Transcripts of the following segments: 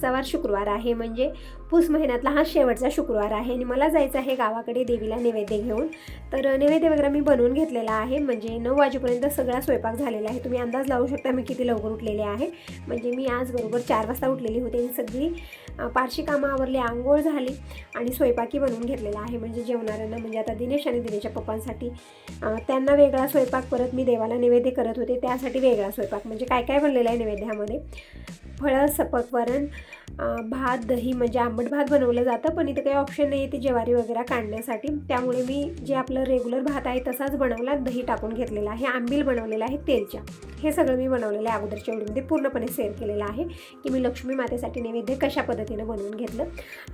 आहेत आजचा वार शुक्रवार आहे. म्हणजे पूस महिन्यातला हा शेवटचा शुक्रवार आहे. आणि मला जायचं आहे गावाकडे देवीला नैवेद्य घेऊन. तर नैवेद्य वगैरे मी बनवून घेतलेला आहे. म्हणजे नऊ वाजेपर्यंत सगळा स्वयंपाक झालेला आहे. तुम्ही अंदाज लावू शकता मी किती लवकर उठलेले आहे. म्हणजे मी आज बरोबर चार वाजता उठलेली होते. आणि सगळी पारशी कामं आवरली आंघोळ झाली आणि स्वयंपाकी बनवून घेतलेला आहे. म्हणजे जेवणाऱ्यांना म्हणजे आता दिनेश आणि दिनेशच्या पप्पांसाठी त्यांना वेगळा स्वयंपाक परत मी देवाला नैवेद्य करत होते. त्यासाठी वेगळा स्वयंपाक. म्हणजे काय काय बनलेलं आहे नैवेद्यामध्ये? फळं सपक वरण भात दही म्हणजे आंबट भात बनवलं जातं पण इथं काही ऑप्शन नाही आहे ते ज्वारी वगैरे काढण्यासाठी. त्यामुळे मी जे आपलं रेग्युलर भात आहे तसाच बनवला दही टाकून घेतलेला आहे. आंबील बनवलेला आहे तेलच्या. हे सगळं मी बनवलेलं आहे अगोदरच्या वेळीमध्ये पूर्णपणे शेअर केलेलं आहे की मी लक्ष्मी मातेसाठी नैवेद्य कशा पद्धतीनं बनवून घेतलं.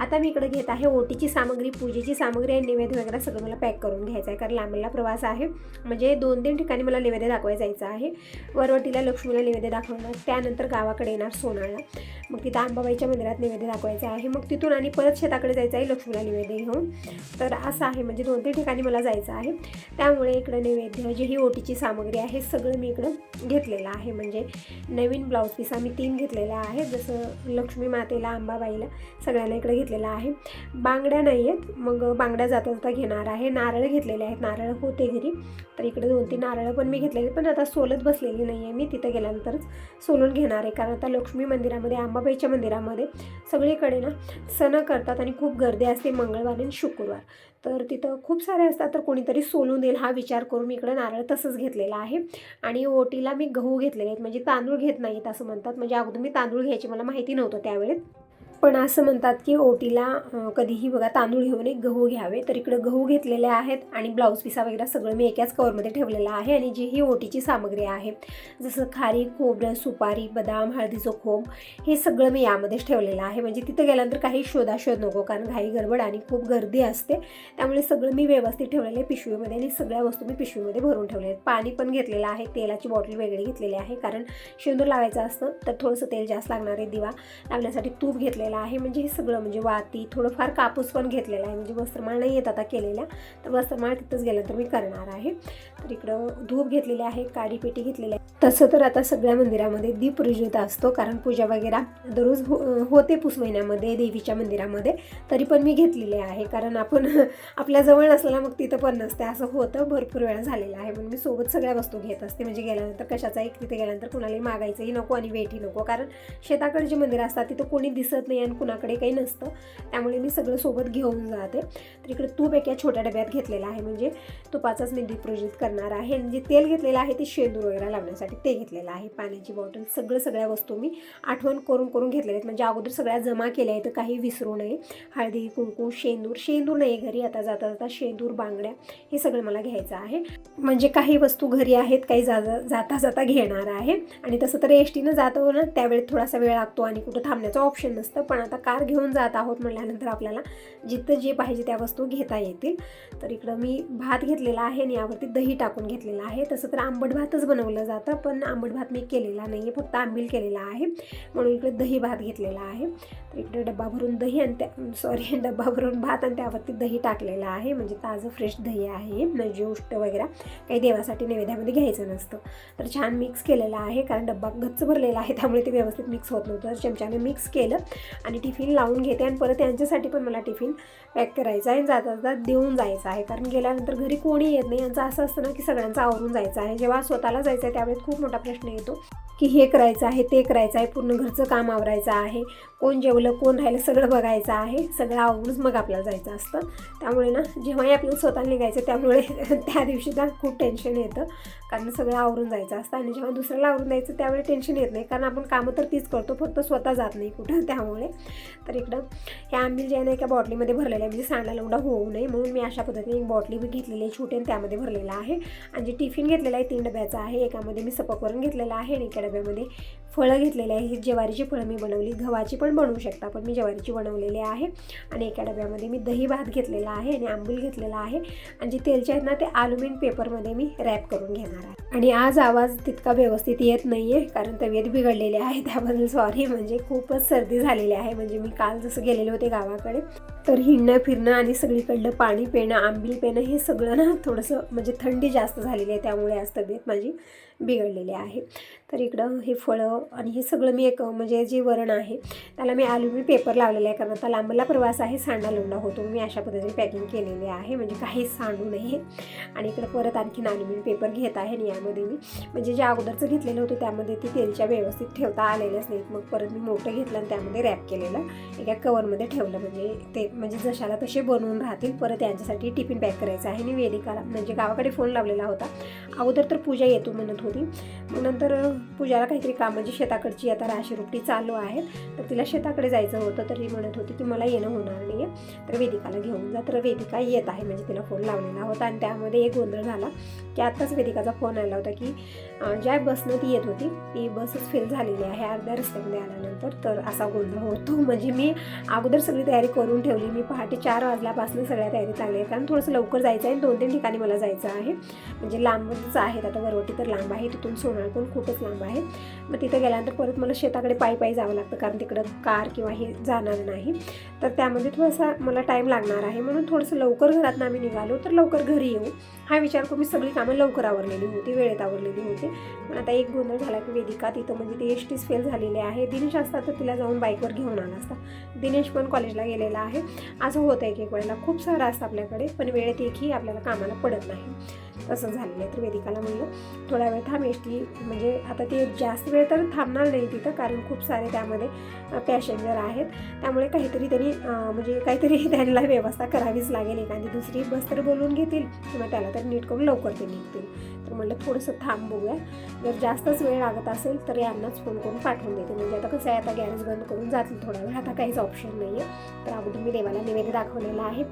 आता मी इकडे घेत आहे ओटीची सामग्री पूजेची सामग्री आणि नैवेद्य वगैरे सगळं मला पॅक करून घ्यायचं आहे. कारण लांबला प्रवास आहे. म्हणजे दोन तीन ठिकाणी मला नैवेद्य दाखवायला जायचं आहे. वरवटीला लक्ष्मीला नैवेद्य दाखवणार त्यानंतर गावाकडे येणार सोनाळा मग तिथं आंबाबाईच्या अंबाबाईच्या मंदिरात नैवेद्य दाखवायचा आहे. मग तिथून आणि परत शेताकडे जायचं आहे लक्ष्मीला नैवेद्य घेऊन. तर असं आहे म्हणजे दोन तीन ठिकाणी मला जायचं आहे. त्यामुळे इकडं नैवेद्य जी ही ओटीची सामग्री आहे सगळं मी इकडं घेतलेलं आहे. म्हणजे नवीन ब्लाऊज पीस आम्ही तीन घेतलेल्या आहेत जसं लक्ष्मी मातेला अंबाबाईला सगळ्यांना इकडे घेतलेलं आहे. बांगड्या नाही आहेत. मग बांगड्या जाता जाता घेणार आहे. नारळ घेतलेले आहेत. नारळ होते घरी. तर इकडे दोन तीन नारळ पण मी घेतलेले पण आता सोलत बसलेली नाही आहे मी. तिथं गेल्यानंतरच सोलून घेणार आहे. कारण आता लक्ष्मी मंदिरामध्ये अंबाबाईच्या मंदिरामध्ये सगळीकडे ना सण करतात आणि खूप गर्दी असते मंगळवार आणि शुक्रवार. तर तिथं खूप सारे असतात तर कोणीतरी सोलून देईल हा विचार करून मी इकडं नारळ तसंच घेतलेला आहे. आणि ओटीला मी गहू घेतलेले आहेत म्हणजे तांदूळ घेत नाहीत असं म्हणतात. म्हणजे अगोदर मी तांदूळ घ्यायची मला माहिती नव्हतं त्यावेळेस पण असं म्हणतात की ओटीला कधीही बघा तांदूळ घेऊ नये गहू घ्यावे. तर इकडं गहू घेतलेले आहेत आणि ब्लाऊज पिसा वगैरे सगळं मी एकाच कवरमध्ये ठेवलेलं आहे आणि जी ही ओटीची सामग्री आहे जसं खारी खोबरं सुपारी बदाम हळदीचं खोब हे सगळं मी यामध्येच ठेवलेलं आहे. म्हणजे तिथं गेल्यानंतर काही शोधाशोध नको कारण घाई गडबड आणि खूप गर्दी असते. त्यामुळे सगळं मी व्यवस्थित ठेवलेलं आहे पिशवीमध्ये आणि सगळ्या वस्तू मी पिशवीमध्ये भरून ठेवले आहेत. पाणी पण घेतलेलं आहे तेलाची बॉटल वेगळी घेतलेली आहे कारण शेंदूर लावायचं असतं तर थोडंसं तेल जास्त लागणार आहे दिवा. लावण्यासाठी तूप घेतले घेतलेला आहे. म्हणजे हे सगळं म्हणजे वाती थोडंफार कापूस पण घेतलेला आहे. म्हणजे वस्त्रमाळ नाही येत आता केलेल्या. तर वस्त्रमाळ तिथंच गेल्यानंतर मी करणार आहे. तर इकडं धूप घेतलेली आहे काडी पेटी घेतलेली आहे. तसं तर आता सगळ्या मंदिरामध्ये दीप प्रज्वलित असतो कारण पूजा वगैरे दररोज हो होते पुस महिन्यामध्ये देवीच्या मंदिरामध्ये. तरी पण मी घेतलेले आहे कारण आपण आपल्या जवळ मग तिथं पण नसते. असं होतं भरपूर वेळा झालेलं आहे. म्हणून मी सोबत सगळ्या वस्तू घेत असते. म्हणजे गेल्यानंतर कशाचा एक तिथे गेल्यानंतर कुणालाही मागायचंही नको आणि वेटही नको. कारण शेताकडे जे मंदिरं असतात तिथं कोणी दिसत नाही आणि कुणाकडे काही नसतं. त्यामुळे मी सगळं सोबत घेऊन जाते. तर इकडे तूप एका छोट्या डब्यात घेतलेला आहे. म्हणजे तुपाचाच मी दीप प्रज्वलित करणार आहे. आणि जे तेल घेतलेलं आहे ते शेंदूर वगैरे लावण्यासाठी. ते घेतलेलं आहे. पाण्याची बॉटल सगळं सगळ्या वस्तू मी आठवण करून करून घेतलेल्या आहेत. म्हणजे अगोदर सगळ्या जमा केल्या आहेत तर काही विसरू नये. हळदी कुंकू शेंदूर शेंदूर नाही घरी. आता जाता जाता शेंदूर बांगड्या हे सगळं मला घ्यायचं आहे. म्हणजे काही वस्तू घरी आहेत काही जा जाता जाता घेणार आहे. आणि तसं तर एस टीनं जातो ना त्यावेळेत थोडासा वेळ लागतो आणि कुठं थांबण्याचं ऑप्शन नसतं. पण आता कार घेऊन जात आहोत म्हटल्यानंतर आपल्याला जिथं जे पाहिजे त्या वस्तू घेता येतील. तर इकडं मी भात घेतलेला आहे आणि यावरती दही टाकून घेतलेला आहे. तसं तर आंबट भातच बनवलं जातं. पण आंबट भात मी केलेला नाही आहे फक्त आंबील केलेला आहे. म्हणून इकडे दही भात घेतलेला आहे. तर इकडे डब्बा भरून दही आणि त्या सॉरी डब्बा भरून भात आणि त्यावरती दही टाकलेलं आहे. म्हणजे ताजं फ्रेश दही आहे म्हणजे उष्ट वगैरे. काही देवासाठी नैवेद्यामध्ये घ्यायचं नसतं. तर छान मिक्स केलेलं आहे कारण डब्बा गच्च भरलेला आहे त्यामुळे ते व्यवस्थित मिक्स होत नव्हतं. तर चमच्याने मिक्स केलं आणि टिफिन लावून घेते आणि परत यांच्यासाठी पण मला टिफिन पॅक करायचा आहे. आणि जाता जाता देऊन जायचं आहे. कारण गेल्यानंतर घरी कोणी येत नाही. यांचं असं असतं ना की सगळ्यांचं आवरून जायचं आहे. जेव्हा स्वतःला जायचं आहे त्यावेळेस खूप मोठा प्रश्न येतो. की हे करायचं आहे ते करायचं आहे पूर्ण घरचं काम आवरायचं आहे कोण जेवलं कोण राहिलं सगळं बघायचं आहे सगळं आवरूनच मग आपल्याला जायचं असतं. त्यामुळे ना जेव्हाही आपल्याला स्वतःला निघायचं त्यामुळे त्या दिवशी ना खूप टेन्शन येतं. कारण सगळं आवरून जायचं असतं आणि जेव्हा दुसऱ्याला आवरून जायचं त्यावेळी टेन्शन येत नाही. कारण आपण कामं तर तीच करतो फक्त स्वतः जात नाही कुठं त्यामुळे. तर इकडं ह्या आंबील जे आहे ना एका बॉटलीमध्ये भरलेलं आहे म्हणजे सांडा लवडा होऊ नये. म्हणून मी अशा पद्धतीने एक बॉटली मी घेतलेली आहे छोटी आणि त्यामध्ये भरलेला आहे. आणि जे टिफिन घेतलेला आहे तीन डब्याचा आहे. एकामध्ये मी सपकवरून घेतलेला आहे आणि एका डब्यामध्ये फळं घेतलेले आहे. ही ज्वारीची फळं मी बनवली. गव्हाची पण बनवू शकता पण मी ज्वारीची बनवलेली आहे. आणि एका डब्यामध्ये मी दही भात घेतलेला आहे आणि आंबूल घेतलेला आहे. आणि जे तेलचे आहेत ना ते अल्युमिनियम पेपरमध्ये मी रॅप करून घेणार आहे. आणि आज आवाज तितका व्यवस्थित येत नाही आहे कारण तब्येत बिघडलेली आहे. त्याबद्दल सॉरी म्हणजे खूपच सर्दी झालेली आहे. म्हणजे मी काल जसं गेलेले होते गावाकडे तर हिंडणं फिरणं आणि सगळीकडलं पाणी पिणं आंबील पिणं हे सगळं ना थोडंसं म्हणजे थंडी जास्त झालेली आहे. त्यामुळे आज तब्येत माझी बिघडलेली आहे. तर इकडं हे फळं आणि हे सगळं मी एक म्हणजे जे वरण आहे त्याला मी अल्युमिनियम पेपर लावलेला आहे. कारण आता लांबला प्रवास आहे सांडा लोंडा होतो. मी अशा पद्धतीने पॅकिंग केलेली आहे. म्हणजे काहीच सांडू नये आणि इकडं परत आणखीन अल्युमिनियम पेपर घेत आहे आणि यामध्ये मी म्हणजे जे अगोदरचं घेतलेलं होतं त्यामध्ये ती तेलच्या व्यवस्थित ठेवता आलेल्याच नाहीत मग परत मी मोठं घेतलं आणि त्यामध्ये रॅप केलेलं. एका कवरमध्ये ठेवलं. म्हणजे ते म्हणजे जशाला तसे बनवून राहतील परत यांच्यासाठी टिफिन पॅक करायचं आहे. आणि वेदिकाला म्हणजे गावाकडे फोन लावलेला होता. अगोदर तर पूजा येतो म्हणत होती. मग नंतर पूजाला काहीतरी काम म्हणजे शेताकडची आता राशी रुपटी चालू आहे तर तिला शेताकडे जायचं होतं तर ती म्हणत होती की मला येणं होणार नाही आहे तर वेदिकाला घेऊन जा. तर वेदिका येत आहे म्हणजे तिला फोन लावलेला होता. आणि त्यामध्ये एक गोंधळ झाला की आत्ताच वेदिकाचा फोन आला होता की ज्या बसनं ती येत होती ती बसच फेल झालेली आहे अर्ध्या रस्त्यामध्ये आल्यानंतर. तर असा गोंधळ होतो. म्हणजे मी अगोदर सगळी तयारी करून ठेवली. मी पहाटे चार वाजल्यापासून सगळ्या तयारी चालली आहे. कारण थोडंसं लवकर जायचं आहे दोन तीन ठिकाणी मला जायचं आहे. म्हणजे लांबच आहेत. आता वरवटी तर लांब आहे. तिथून सोनाळ पण खूपच लांब आहे. मग तिथं गेल्यानंतर परत मला शेताकडे पायी पायी जावं लागतं. कारण तिकडं कार किंवा हे जाणार नाही. तर त्यामध्ये थोडासा मला टाईम लागणार आहे. म्हणून थोडंसं लवकर घरातनं आम्ही निघालो. तर लवकर घरी येऊ. हा विचार करून मी सगळी कामं लवकर आवरलेली होती. वेळेत आवरलेली होती. पण आता एक गोंधळ झाला की वेदिका तिथं म्हणजे ती एस टीच फेल झालेली आहे. दिनेश असता तर तिला जाऊन बाईकवर घेऊन आला असता. दिनेश पण कॉलेजला गेलेला आहे. असं होतं एक एक वेळेला खूप सारं असतं आपल्याकडे पण वेळेत एकही आपल्याला कामाला पडत नाही. तसं झालेलं आहे. तर वेदिकाला म्हणलं थोडा वेळ थांब एस टी म्हणजे आता ते जास्त वेळ तर थांबणार नाही तिथं कारण खूप सारे त्यामध्ये पॅसेंजर आहेत. त्यामुळे काहीतरी त्यांनी म्हणजे काहीतरी त्यांना व्यवस्था करावीच लागेल. एखादी दुसरी बस तर बोलवून घेतील किंवा त्याला तर नीट करून लवकर ते निघतील. तर म्हणलं थोडंसं थांब बघूया. जर जास्तच वेळ लागत असेल तर यांनाच फोन करून पाठवून देते. म्हणजे आता कसं आहे आता गॅरेज बंद करून जातील थोडा वेळ. आता काहीच ऑप्शन नाही आहे तर अगोदर मी देवाला नैवेद्य दाखवलेला आहे.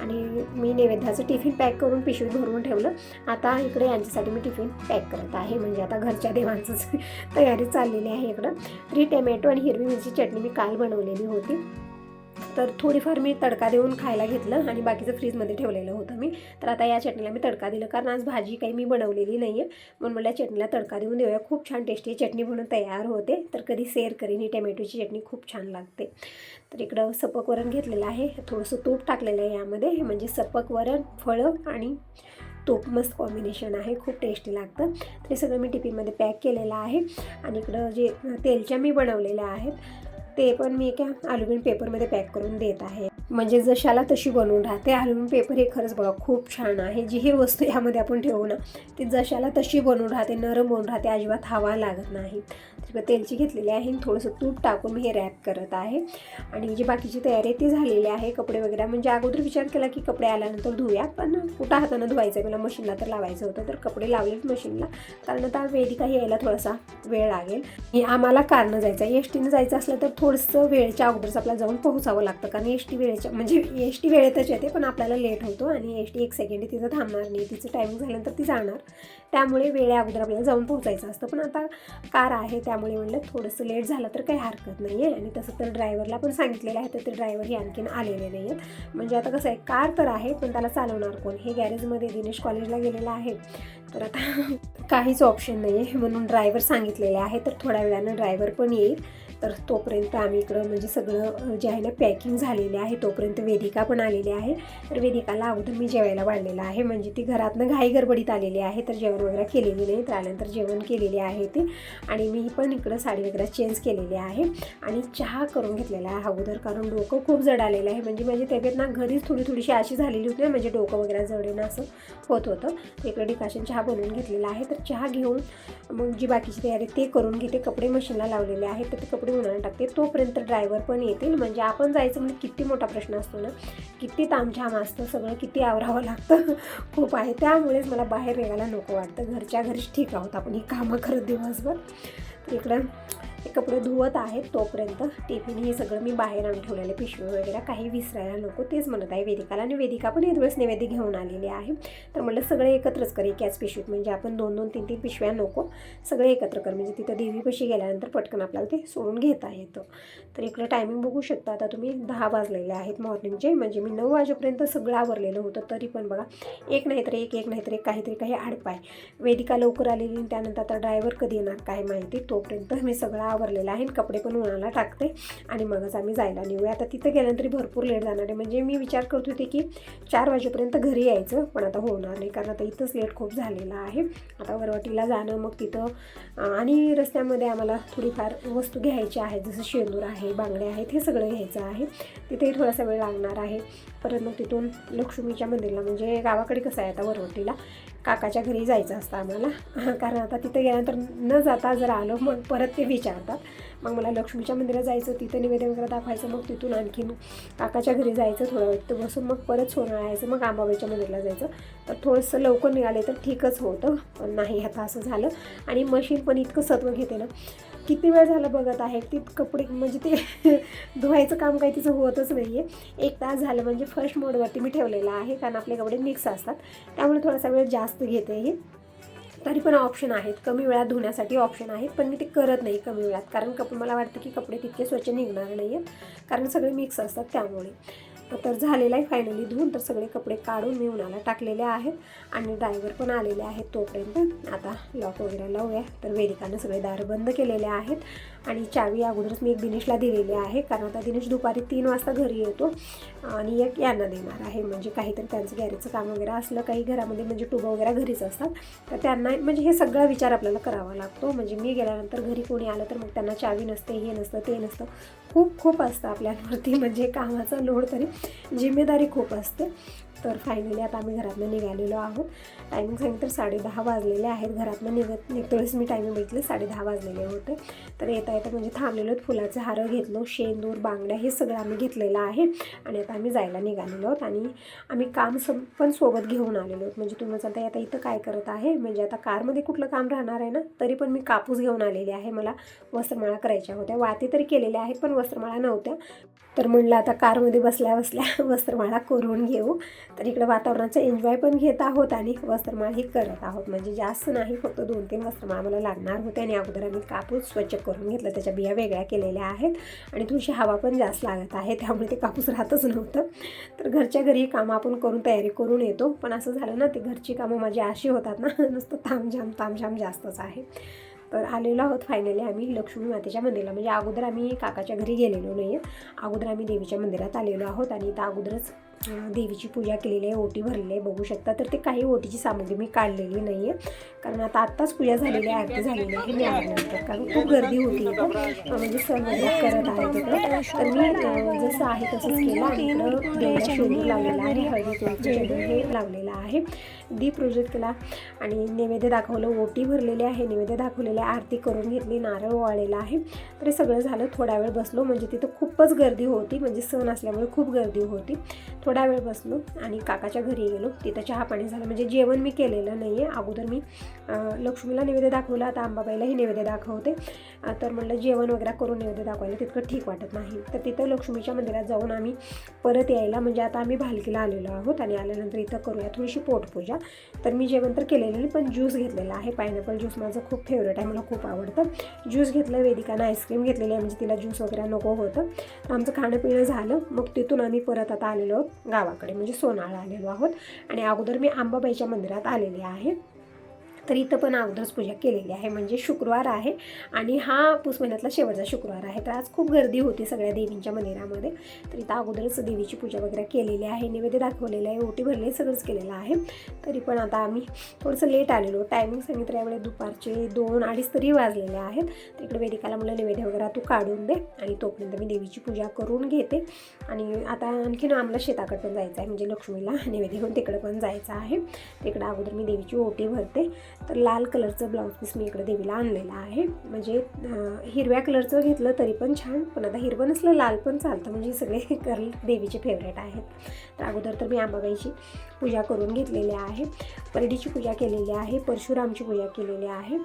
आणि मी नैवेद्याचं टिफिन पॅक करून पिशवीत भरून ठेवलं. आता इकडे यांच्यासाठी मी टिफिन पॅक करत आहे. म्हणजे आता घरच्या देवांचंच तयारी चाललेली आहे इकडं. तरी टमॅटो आणि हिरवी मिरची चटणी मी काल बनवलेली होती. तर थोडीफार मी तडका देऊन खायला घेतलं आणि बाकीचं फ्रीजमध्ये ठेवलेलं होतं मी. तर आता या चटणीला मी तडका दिलं कारण आज भाजी काही मी बनवलेली नाही आहे. म्हणून मला चटणीला तडका देऊन देऊया. खूप छान टेस्टी चटणी म्हणून तयार होते. तर कधी शेअर करीन ही टमॅटोची चटणी खूप छान लागते. तर इकडं सपक वरण घेतलेलं आहे. थोडंसं तूप टाकलेलं आहे यामध्ये. म्हणजे सपक वरण फळं आणि तूप मस्त कॉम्बिनेशन आहे. खूप टेस्टी लागतं. तर हे सगळं मी टिफिनमध्ये पॅक केलेलं आहे. आणि इकडं जे तेलच्या मी बनवलेल्या आहेत ते पण मी एका अल्युमिनियम पेपरमध्ये पॅक करून देत आहे. म्हणजे जशाला तशी बनवून राहते. अल्युमिनियम पेपर हे खरंच बघा खूप छान आहे. जी ही वस्तू यामध्ये आपण ठेवू ना ती जशाला तशी बनवून राहते नरम बनवून राहते अजिबात हवा लागत नाही. तेलची घेतलेली आहे आणि थोडंसं तूप टाकून मी हे रॅप करत आहे. आणि जी बाकीची तयारी आहे ती झालेली आहे. कपडे वगैरे म्हणजे अगोदर विचार केला की कपडे आल्यानंतर धुया पण कुठं हातानं धुवायचं आहे? मला मशीनला तर लावायचं होतं. तर कपडे लावलेत मशीनला. कारण आता वेदिका यायला थोडासा वेळ लागेल. आम्हाला कारनं जायचं आहे. एस टीनं जायचं असलं तर थोडंसं वेळेच्या अगोदरच आपल्याला जाऊन पोहोचावं लागतं कारण एस टी वेळेच्या म्हणजे एस टी वेळेतच येते पण आपल्याला लेट होतो आणि एस टी एक सेकंड तिथं थांबणार नाही तिचं टायमिंग झाल्यानंतर ती जाणार. त्यामुळे वेळे अगोदर आपल्याला जाऊन पोहोचायचं असतं पण आता कार आहे त्यामुळे म्हणलं थोडंसं लेट झालं तर काही हरकत नाही आहे आणि तसं तर ड्रायव्हरला पण सांगितलेलं आहे तर ते ड्रायव्हर हे आणखीन आलेले नाही आहेत म्हणजे आता कसं आहे कार तर आहे पण त्याला चालवणार कोण? हे गॅरेजमध्ये दिनेश कॉलेजला गेलेलं आहे. तर आता काहीच ऑप्शन नाही आहे म्हणून ड्रायव्हर सांगितलेले आहे तर थोड्या वेळानं ड्रायव्हर पण येईल. तर तोपर्यंत आम्ही इकडं म्हणजे सगळं जे आहे ना पॅकिंग झालेले आहे तोपर्यंत वेदिका पण आलेली आहे. तर वेदिकाला अगोदर मी जेवायला वाढलेलं आहे. म्हणजे ती घरातनं घाई गडबडीत आलेली आहे तर जेवण वगैरे केलेली नाही. तर आल्यानंतर जेवण केलेले आहे ते. आणि मी पण इकडं साडी वगैरे चेंज केलेली आहे. आणि चहा करून घेतलेला आहे अगोदर कारण डोकं खूप जड आलेलं आहे. म्हणजे माझी तब्येत ना घरीच थोडी थोडीशी अशी झालेली होती म्हणजे डोकं वगैरे जडेन असं होत होतं. तर इकडे डिकाशन चहा बनवून घेतलेला आहे. तर चहा घेऊन मग जी बाकीची तयारी ते करून घेते. कपडे मशीनला लावलेले आहेत. तर ते कपडे उन्हाळा टाकते तोपर्यंत ड्रायव्हर पण येतील. म्हणजे आपण जायचं म्हणजे किती मोठा प्रश्न असतो ना किती तामझाम असतं सगळं किती आवरावं लागतं. खूप आहे. त्यामुळेच मला बाहेर निघायला नको वाटतं. घरच्या घरीच ठीक आहोत आपण. ही कामं करत दिवसभर. तर इकडं हे कपडे धुवत आहेत तोपर्यंत टिफिन हे सगळं मी बाहेर आणून ठेवलेले पिशवी वगैरे काही विसरायला नको. तेच म्हणत आहे वेदिकाला. आणि वेदिका पण एक नैवेद्य घेऊन आलेली आहे. तर म्हटलं सगळे एकत्रच कर. एकाच पिशवीत म्हणजे आपण दोन दोन तीन तीन पिशव्या नको. सगळे एकत्र कर. म्हणजे तिथं देवीपाशी गेल्यानंतर पटकन आपल्याला ते सोडून घेता येतं. तर इकडे टायमिंग बघू शकता. आता तुम्ही दहा वाजलेले आहेत मॉर्निंगचे म्हणजे मी नऊ वाजेपर्यंत सगळं आवरलेलं होतं. तरी पण बघा एक नाही तर एक एक नाही तर एक काहीतरी काही आडपाय. वेदिका लवकर आलेली आणि त्यानंतर आता ड्रायव्हर कधी येणार काय माहिती. तोपर्यंत मी सगळं आवरलेलं आहे आणि कपडे पण उन्हाला टाकते. आणि मगच आम्ही जायला निघूया. आता तिथं गेल्यानंतर भरपूर लेट जाणार आहे. म्हणजे मी विचार करत होते की चार वाजेपर्यंत घरी यायचं पण आता होणार नाही कारण आता इथंच लेट खूप झालेला आहे. आता वरवटीला जाणं मग तिथं आणि रस्त्यामध्ये आम्हाला थोडीफार वस्तू घ्यायच्या आहेत. जसं शेंदूर आहे बांगड्या आहेत हे सगळं घ्यायचं आहे. तिथेही थोडासा वेळ लागणार आहे. परत मग तिथून लक्ष्मीच्या मंदिरला म्हणजे गावाकडे कसं आहे आता वरवटीला काकाच्या घरी जायचं असतं आम्हाला. कारण आता तिथे गेल्यानंतर न जाता जर आलो मग परत ते विचारतात. मग मला लक्ष्मीच्या मंदिरात जायचं तिथं निवेदन वगैरे दाखवायचं मग तिथून आणखीन काकाच्या घरी जायचं थोडं वेळ. तिथं बसून मग परत सोनं यायचं मग आंबाबाईच्या मंदिरला जायचं. तर थोडंसं लवकर निघाले तर ठीकच होतं पण नाही आता असं झालं. आणि मशीन पण इतकं सत्व घेते ना. किती वेळ झालं बघत आहे? ती कपडे म्हणजे ते धुवायचं काम काही तिचं होतच नाही आहे एक तास झालं म्हणजे फर्स्ट मोडवरती मी ठेवलेलं आहे कारण आपले कपडे मिक्स असतात. त्यामुळे थोडासा वेळ जास्त घेते ही. तरी पण ऑप्शन आहेत. कमी वेळात धुण्यासाठी ऑप्शन आहेत पण मी ते करत नाही कमी वेळात. कारण कप मला वाटतं की कपडे तितके स्वच्छ निघणार नाही आहेत कारण सगळे मिक्स असतात त्यामुळे. तर झालेलं आहे फायनली धुवून. तर सगळे कपडे काढून मी उन्हाला टाकलेले आहेत आणि ड्रायव्हर पण आलेले आहेत तोपर्यंत. आता लॉक वगैरे लावूया. तर वेदिकानं सगळे दार बंद केलेले आहेत. आणि चावी अगोदरच मी एक दिनेशला दिलेली आहे. कारण आता दिनेश दुपारी तीन वाजता घरी येतो. आणि एक यांना देणार आहे. म्हणजे काहीतरी त्यांचं गॅरेजचं काम वगैरे असलं काही घरामध्ये म्हणजे टुबं वगैरे घरीच असतात. तर त्यांना म्हणजे हे सगळा विचार आपल्याला करावा लागतो. म्हणजे मी गेल्यानंतर घरी कोणी आलं तर मग त्यांना चावी नसते हे नसतं ते नसतं. खूप खूप असतं आपल्यावरती. म्हणजे कामाचा लोड तरी. जिम्मेदारी खूप असते. तर फायनली आता आम्ही घरातनं निघालेलो आहोत. टायमिंग सांगितलं तर साडे दहा वाजलेले आहेत. घरातनं निघत निघतोच वेळेस मी टायमिंग बघितले साडे दहा वाजलेले होते. तर येता येता म्हणजे थांबलेलो आहेत. फुलाचे हारं घेतलो शेंदूर बांगड्या हे सगळं आम्ही घेतलेलं आहे. आणि आता आम्ही जायला निघालेलो आहोत. आणि आम्ही काम सम पण सोबत घेऊन आलेलो आहोत. म्हणजे तुम्हाला आता आता इथं काय करत आहे? म्हणजे आता कारमध्ये कुठलं काम राहणार आहे ना? तरी पण मी कापूस घेऊन आलेली आहे. मला वस्त्रमाळा करायच्या होत्या. वाती तरी केलेल्या आहेत पण वस्त्रमाळा नव्हत्या. तर म्हणलं आता कारमध्ये बसल्या बसल्या वस्त्रमाळा करून घेऊ. तर इकडं वातावरणाचा एन्जॉय पण घेत आहोत आणि वस्त्रमाळाही करत आहोत. म्हणजे जास्त नाही फक्त दोन तीन वस्त्रमाळा मला लागणार होते आणि अगोदर आम्ही कापूस स्वच्छ करून घेतलं. त्याच्या बिया वेगळ्या केलेल्या आहेत आणि थोडीशी हवा पण जास्त लागत आहे त्यामुळे ते कापूस राहतच नव्हतं. तर घरच्या घरी कामं आपण करून तयारी करून येतो. पण असं झालं ना ते घरची कामं माझी अशी होतात ना नुसतं तामझाम तामझाम जास्तच आहे. तर आलेलो आहोत फायनली आम्ही लक्ष्मी मातेच्या मंदिराला. म्हणजे अगोदर आम्ही काकाच्या घरी गेलेलो नाही अगोदर आम्ही देवीच्या मंदिरात आलेलो आहोत आणि इथं अगोदरच देवीची पूजा केलेली आहे ओटी भरलेली आहे बघू शकता. तर ते काही ओटीची सामग्री मी काढलेली नाही आहे कारण आता आत्ताच पूजा झालेली आहे आरती झालेली आहे मी आल्यानंतर कारण खूप गर्दी होती म्हणजे सण करत आहे तिकडे तर मी जसं आहे तसंच केलं. आणि इकडं लावलेला आहे हळदी कुंकू हे लावलेला आहे दीप प्रोजेक्ट केला. आणि नैवेद्य दाखवलं ओटी भरलेली आहे नैवेद्य दाखवलेले आरती करून घेतली नारळ वाळलेला आहे. तर हे सगळं झालं थोडा वेळ बसलो. म्हणजे तिथं खूपच गर्दी होती म्हणजे सण असल्यामुळे खूप गर्दी होती. थोडा वेळ बसलो आणि काकाच्या घरी गेलो. तिथं चहा पाणी झालं. म्हणजे जेवण मी केलेलं नाही आहे अगोदर मी लक्ष्मीला नैवेद्य दाखवलं. आता अंबाबाईलाही नैवेद्य दाखवते. तर म्हणलं जेवण वगैरे करून नैवेद्य दाखवायला तितकं ठीक वाटत नाही. तर तिथं लक्ष्मीच्या मंदिरात जाऊन आम्ही परत यायला म्हणजे आता आम्ही भालकीला आलेलो आहोत आणि आल्यानंतर इथं करूया थोडीशी पोटपूजा. तर मी जेवण तर केलेलं नाही पण ज्यूस घेतलेला आहे. पायनॅपल ज्यूस माझं खूप फेवरेट आहे. मला खूप आवडतं. ज्यूस घेतलं वेदिकानं आईस्क्रीम घेतलेली आहे. म्हणजे तिला ज्यूस वगैरे नको होतं. तर आमचं खाणं पिणं झालं. मग तिथून आम्ही परत आता आलेलो आहोत. गावाकडे म्हणजे सोनाळा आलेलो आहोत. आणि अगोदर मी आंबाबाईच्या मंदिरात आलेले आहे. तर इथं पण अगोदरच पूजा केलेली आहे. म्हणजे शुक्रवार आहे आणि हा पूस महिन्यातला शेवटचा शुक्रवार आहे. तर आज खूप गर्दी होती सगळ्या देवींच्या मंदिरामध्ये. तर इथं अगोदरच देवीची पूजा वगैरे केलेली आहे. नैवेद्य दाखवलेलं आहे. ओटी भरले सगळंच केलेलं आहे. तरी पण आता आम्ही थोडंसं लेट आलेलो. टायमिंग सांगितलं यावेळी दुपारचे दोन अडीच तरी वाजलेले आहेत. तर इकडे वेदिकाला मला नैवेद्य वगैरे तू काढून दे आणि तोपर्यंत मी देवीची पूजा करून घेते. आणि आता आणखीन आम्हाला शेताकडे पण जायचं आहे. म्हणजे लक्ष्मीला नैवेद्य घेऊन तिकडं पण जायचं आहे. तिकडं अगोदर मी देवीची ओटी भरते. तर लाल कलरचं ब्लाऊज पीस मी इकडे देवीला आणलेलं आहे. म्हणजे हिरव्या कलरचं घेतलं तरी पण छान पण आता हिरवं नसलं लाल पण चालतं. म्हणजे सगळे कलर देवीचे फेवरेट आहेत. तर अगोदर तर मी आंबाबाईची पूजा करून घेतलेली आहे. परडीची पूजा केलेली आहे. परशुरामची पूजा केलेली आहे.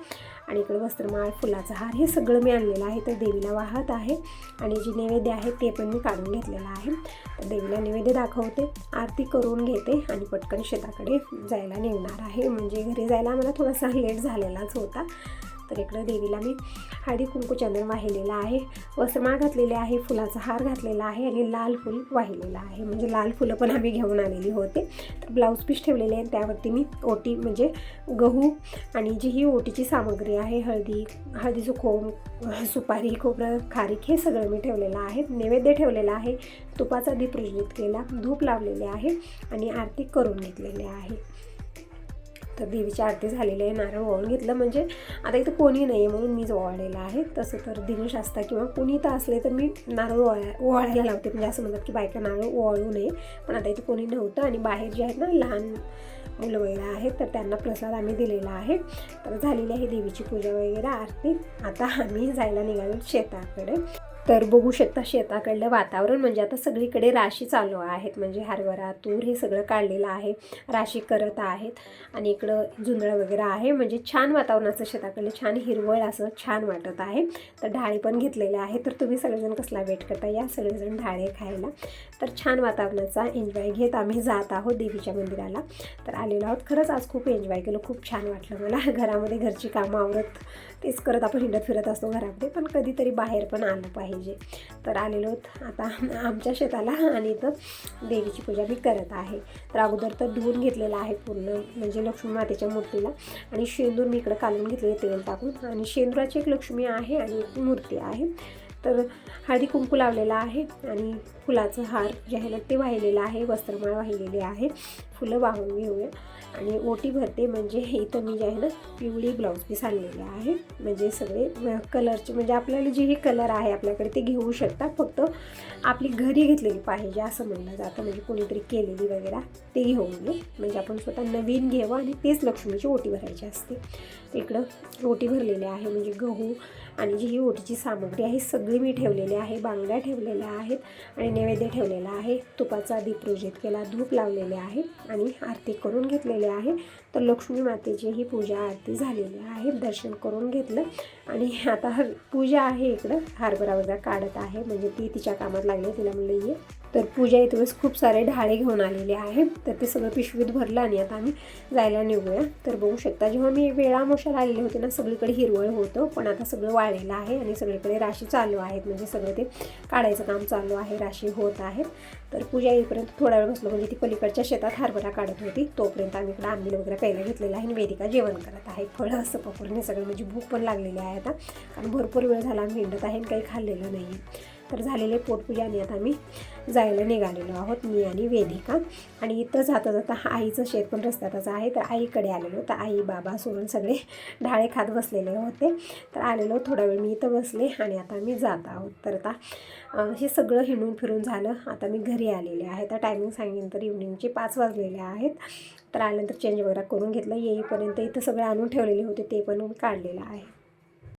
आणि इकडे वस्त्रमाळ फुलाचा हार हे सगळं मी आणलेलं आहे. तर देवीला वाहत आहे आणि जे नैवेद्य आहे ते पण मी काढून घेतलेलं आहे. तर देवीला नैवेद्य दाखवते आरती करून घेते आणि पटकन शेताकडे जायला निघणार आहे. म्हणजे घरी जायला मला थोडासा लेट झालेलाच होता. तर इकडं देवीला मी हळदी कुंकू चंदन वाहिलेला आहे. वस्त्रमाळ घातलेली आहे फुलाचा हार घातलेला आहे आणि लाल फूल वाहिलेलं आहे. म्हणजे लाल फुलं पण आम्ही घेऊन आलेली होते. तर ब्लाऊज पीस ठेवलेले आहे त्यावरती मी ओटी म्हणजे गहू आणि जी ही ओटीची सामग्री आहे हळदी हळदीचं खोम सुपारी खोबरं खारीक हे सगळं मी ठेवलेलं आहे. नैवेद्य ठेवलेला आहे. तुपाचा दीप प्रज्वलित केला धूप लावलेले आहे आणि आरती करून घेतलेली आहे. तर देवीची आरती झालेली आहे नारळ ओळून घेतलं. म्हणजे आता इथं कोणी नाही आहे म्हणून मीच ओवाळलेलं आहे. तसं तर दिनेश असता किंवा कोणी इथं असले तर मी नारळ ओवाळा ओवाळायला लावते. म्हणजे असं म्हणतात की बायका नारळ ओवाळू नये. पण आता इथं कोणी नव्हतं आणि बाहेर जे आहेत ना लहान मुलं वगैरे आहेत तर त्यांना प्रसाद आम्ही दिलेला आहे. तर झालेली आहे देवीची पूजा वगैरे आरती. आता आम्ही जायला निघालो शेताकडे. तर बघू शकता शेताकडलं वातावरण. म्हणजे आता सगळीकडे राशी चालू आहेत. म्हणजे हरभरा तूर हे सगळं काढलेलं आहे. राशी करत आहेत. आणि इकडं जुंधळं वगैरे आहे. म्हणजे छान वातावरणाचं शेताकडलं छान हिरवळ असं छान वाटत आहे. तर ढाळे पण घेतलेले आहे तर तुम्ही सगळेजण कसला वेट करता? या सगळेजण ढाळे खायला. तर छान वातावरणाचा एन्जॉय घेत आम्ही जात आहोत देवीच्या मंदिराला. तर आलेलो आहोत. खरंच आज खूप एन्जॉय केलं. खूप छान वाटलं मला. घरामध्ये घरची कामं आवरत तेच करत आपण हिंडत फिरत असतो घरामध्ये पण कधीतरी बाहेर पण आलं पाहिजे. तर आलेलो आता आमच्या शेताला आणि इथं देवीची पूजा मी करत आहे. तर अगोदर तर धुवून घेतलेलं आहे पूर्ण म्हणजे लक्ष्मी मातेच्या मूर्तीला. आणि शेंदूर मी इकडं काढून घेतलेले तेल टाकून. आणि शेंदुराची एक लक्ष्मी आहे आणि एक मूर्ती आहे. तर हळदी कुंकू लावलेला आहे आणि फुलाचं हार जे आहे ना ते वाहिलेलं आहे वस्त्रमाळ वाहिलेली आहे. फुलं वाहून घेऊया. आणि ओटी भरते म्हणजे इथं मी जे आहे ना पिवळी ब्लाऊज पीस आणलेले आहे. म्हणजे सगळे कलरचे म्हणजे आपल्याला जे हे कलर आहे आपल्याकडे ते घेऊ शकता. फक्त आपली घरी घेतलेली पाहिजे असं म्हणलं जातं. म्हणजे कोणीतरी केलेली वगैरे ते घेऊन घे म्हणजे आपण स्वतः नवीन घ्यावं आणि तेच लक्ष्मीची ओटी भरायची असते. इकडं ओटी भरलेली आहे. म्हणजे गहू आणि जी ही ओटीची सामग्री आहे सगळी मी ठेवलेली आहे बांगड्या ठेवलेल्या आहेत आणि नैवेद्य ठेवलेला आहे. तुपाचा दीप प्रोजेक्ट केला धूप लावलेले आहे आणि आरती करून घेतलेली आहे. तर लक्ष्मी मातेची ही पूजा आरती झालेली आहे दर्शन करून घेतलं आणि आता हर पूजा आहे इकडं हरभरा वगैरे काढत आहे. म्हणजे ती तिच्या कामात लागली तिला म्हणलं ये. तर पूजा इथे वेळेस खूप सारे ढाळे घेऊन आलेले आहे तर ते सगळं पिशवीत भरलं आणि आता आम्ही जायला निघूया. तर बघू शकता जेव्हा मी वेळामोशाला आलेले होते ना सगळीकडे हिरवळ होतं पण आता सगळं वाळलेलं आहे आणि सगळीकडे राशी चालू आहेत. म्हणजे सगळं ते काढायचं काम चालू आहे राशी होत आहेत. तर पूजा येईपर्यंत थोडा वेळ बसलो म्हणजे ती पलीकडच्या शेतात हरभरा काढत होती. तोपर्यंत आम्ही इकडे आंबील वगैरे प्यायला घेतलेला आहे आणि वेदिका जेवण करत आहे. फळं असं पकडणे सगळं म्हणजे भूक पण लागलेली आहे आता. कारण भरपूर वेळ झाला आम्ही हिंडत आहे आणि काही खाल्लेलं नाही तर झालेले पोटपूजाने आणि आता आम्ही जायला निघालेलो आहोत मी आणि वेदिका. आणि इथं जाता जाता आईचं शेत पण रस्त्यातच आहे. तर आईकडे आलेलो. तर आई बाबा सोडून सगळे ढाळे खात बसलेले होते. तर आलेलो थोडा वेळ मी इथं बसले आणि आता आम्ही जात आहोत. तर आता हे सगळं हिंडून फिरून झालं. आता मी घरी आलेले आहे. तर टायमिंग सांगितलं तर इव्हनिंगचे पाच वाजलेले आहेत. तर आल्यानंतर चेंज वगैरे करून घेतलं. येईपर्यंत इथं सगळं आणून ठेवलेले होते. ते पण काढलेलं आहे.